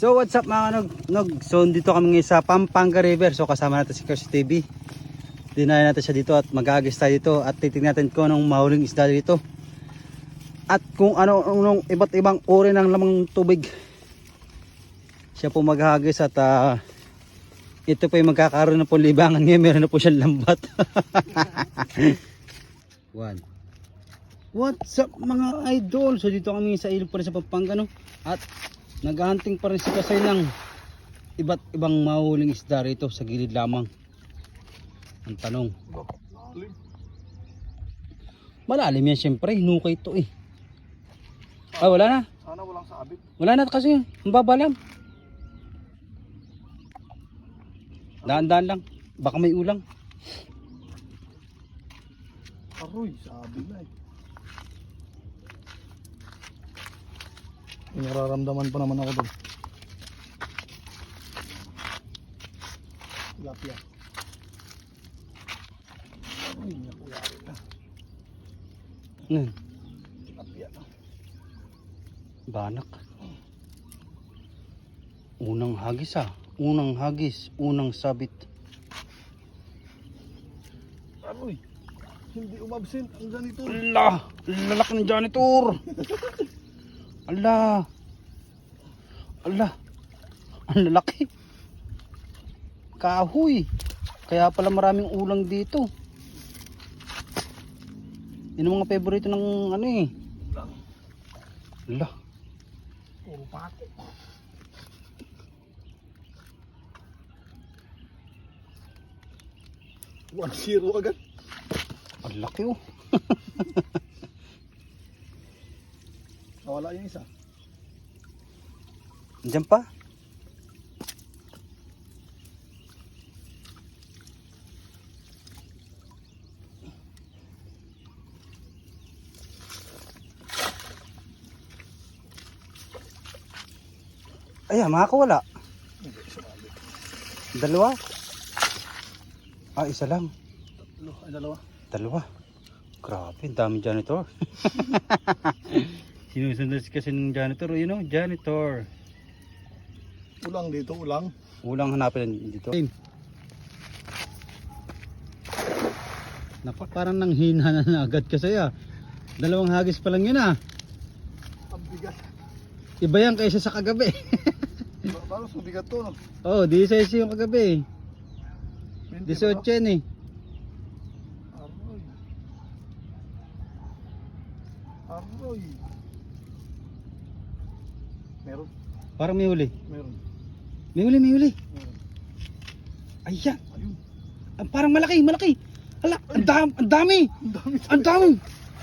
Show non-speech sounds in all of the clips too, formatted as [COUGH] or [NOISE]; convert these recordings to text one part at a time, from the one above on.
So what's up mga nog, nog? So dito kami ngayon sa Pampanga River. So kasama natin si Curse TV. Dinayan natin siya dito at mag-agis tayo dito at titingnan natin kung anong mahuling isda dito. At kung ano anong iba't ibang uri ng lamang tubig. Siya po maghagis at ah, ito po yung magkakaroon na po libangan ngayon. Meron na po siyang lambat. [LAUGHS] One. What's up mga idol? So dito kami sa ilog pa rin sa Pampanga no? At naghahunting pa rin si Kasay ng iba't ibang mahuling isda rito sa gilid lamang. Ang tanong. Malalim yan syempre, hinukay ito eh. Ah, wala na. Sana walang sabit. Wala na kasi, ang baba lang. Daan-daan lang. Baka may ulang. Aroy, sabi na eh. May nararamdaman pa naman ako doon. Tilapia. Ay, nakuyari na. Hmm. Tilapia. Banak. Unang hagis ah. Unang hagis. Unang sabit. Aroy, hindi umabsent ang ganito. Ala! Lalaki ng janitor! [LAUGHS] Ala! Ala! Ang lalaki! Kahoy! Kaya pala maraming ulang dito. Yun ang mga paborito ng ano eh. Ala! Puro pako. One zero agad. Ang laki oh. [LAUGHS] Nawala yung isa. Diyan pa? Ayan, makakawala. Dalawa? Ah, isa lang. Tatlo, ay dalawa. Dalawa. Grabe, dami janitor. [LAUGHS] Sinusunod kasi ng janitor, you know, janitor. Ulang dito, ulang. Ulang hanapin dito. Napa, parang nanghina na na agad kasi ah. Dalawang hagis pa lang yun ah. Ang bigat. Iba yan kaysa sa kagabi. Parang subigat to, no? oh, 16 yung kagabi. 20 18 ba? yan eh. Aroy. Aroy. Meron, Parang may huli. meron, May huli, may huli. meron. Ayan. Ayun. Ah, Parang malaki, malaki. Dami, ang dami. Ang dami. Ang dami.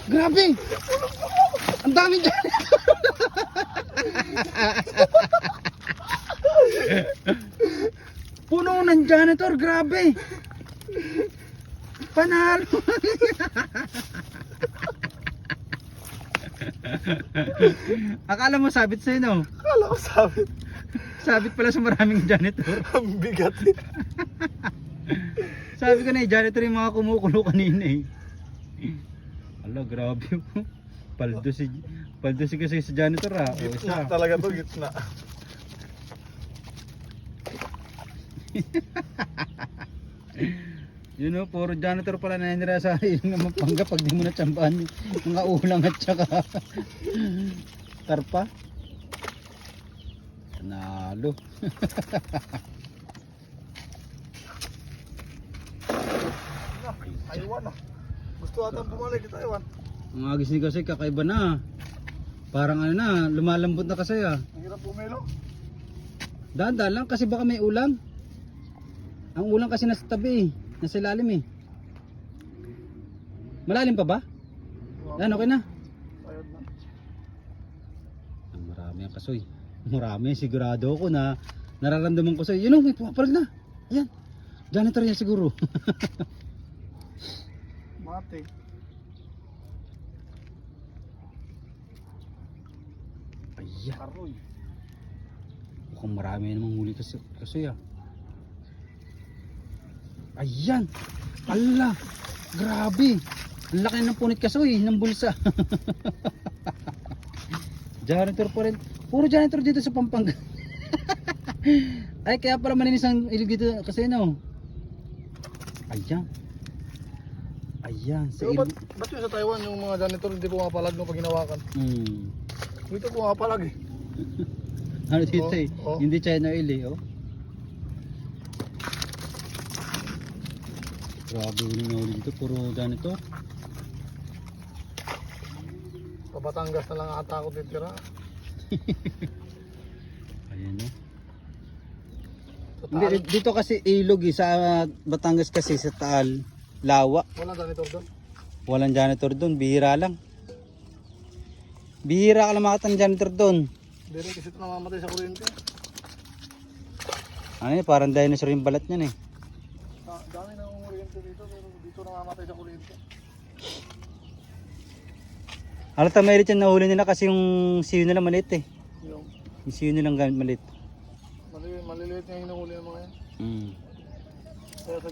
Grabe. Ang dami dyan. [LAUGHS] Puno ng janitor, grabe. Panalo. [LAUGHS] [LAUGHS] Akala mo sabit sa'yo, no? Kala ko sabit. Sabit pala sa maraming janitor. [LAUGHS] Ang bigat eh. [LAUGHS] Sabi ko na eh, janitor yung mga kumukulo kanina eh. Ala, grabe po. Paldo si, paldo si kasi sa janitor ah. O Gitna isa. talaga to, gitna. You know, puro janitor pala nanira sa ilong [LAUGHS] ng Mapanga pag di mo natsambahan yung mga ulang at saka [LAUGHS] tarpa. Nalo. Na, Taiwan ah. Gusto atang bumalik sa Taiwan. Ang agis ni kasi kakaiba na. Parang ano na, lumalambot na kasi ah. Ang hirap pumelo. Daan-daan lang kasi baka may ulang. Ang ulang kasi nasa tabi eh. Nasa ilalim eh. Malalim pa ba? Yan, okay na. Ang marami ang kasoy. [LAUGHS] Marami, sigurado ako na nararamdaman ko sa'yo. Yun o, may pumapalag na. Ayan. Janitor yan siguro. [LAUGHS] Matik. Ayan. Aroy. Mukhang marami namang huli kasi, kasoy ah. Ayan. Ala. Grabe. Ang laki ng punit kasoy, ng bulsa. [LAUGHS] janitor pa rin. Puro janitor dito sa Pampanga. [LAUGHS] Ay, kaya pala maninis ang ilog dito kasi no. Ayan. Ayan, sa Pero ba't, ba't yung sa Taiwan yung mga janitor hindi pumapalag no pag hinawakan? Hmm. Dito pumapalag eh. [LAUGHS] Ano dito Oh, eh? oh. Hindi China oil eh, oh. Grabe yung nahuli dito, puro ganito. Sa Batangas na lang ata ako titira. [LAUGHS] Ayan oh. Sa Hindi, Taal, dito kasi ilog eh, sa Batangas kasi sa Taal, lawa. walang janitor doon. Walang janitor doon, bihira lang. Bihira ka lang makita ng janitor doon. Hindi rin kasi ito namamatay sa kuryente. Ano yun, parang dinosaur yung balat niyan eh. Da- Dami na kuryente dito pero dito namamatay sa kuryente. Halata merit yan nahuli nila kasi yung siyo nila maliit eh. Yung Yung siyo nilang gamit maliit. maliliit, maliliit yung hinahuli ng mga yan. Mm. Kaya sa